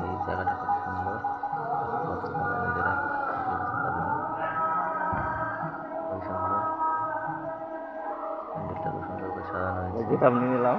এই জায়গাটা খুব সুন্দর তোমরা প্যান্ডেলটা খুব সুন্দর করে সাজানো হয়েছে আপনি নিলাম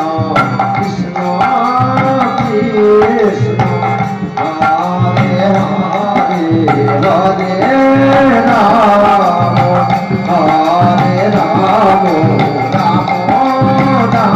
Thank you.